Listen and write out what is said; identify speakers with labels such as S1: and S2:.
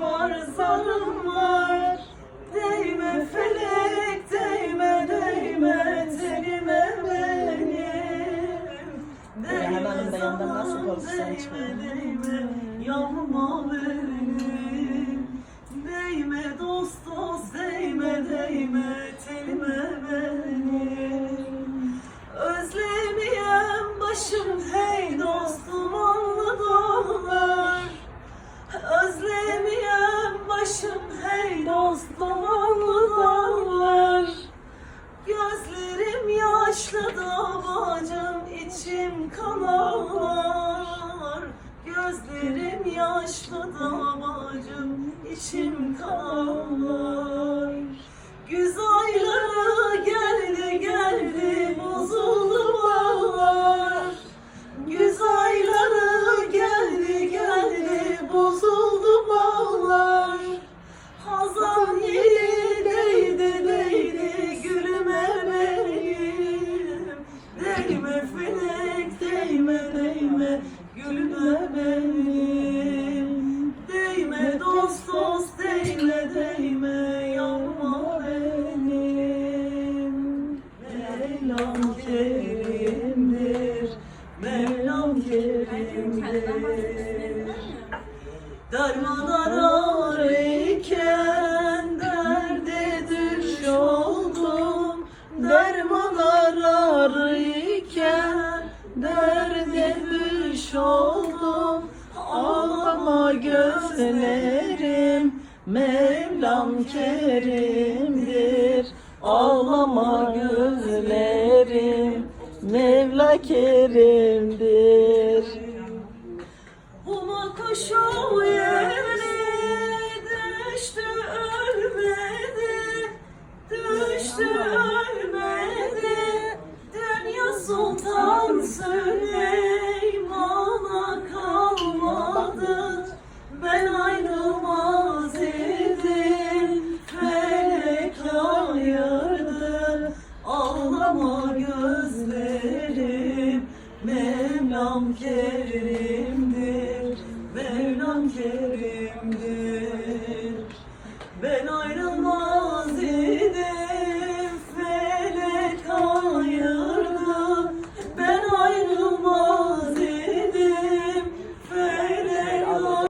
S1: var zarım var. Değme felek değme değme telime benim. Değme Hanım da yandan nasıl benim. Değme dost dost değme değme telime benim. Özlemeyem başım hey dostum. İçim kan ağlar Gözlerim yaşlı da içim kan gülüme benim Değme dost dost değme değme yanma benim. Mevlam kerimdir Mevlam kerimdir. Derman ararken oldum. Ağlama gözlerim Mevlam kerimdir. Ağlama gözlerim Mevla kerimdir. Uma kuşu yerine düştü ölmedi. Düştü ölmedi. Dünya Sultan Süleyman'a Ağlama gözlerim Mevlam Kerim'dir Mevlam Kerim'dir. Ben ayrılmaz idim.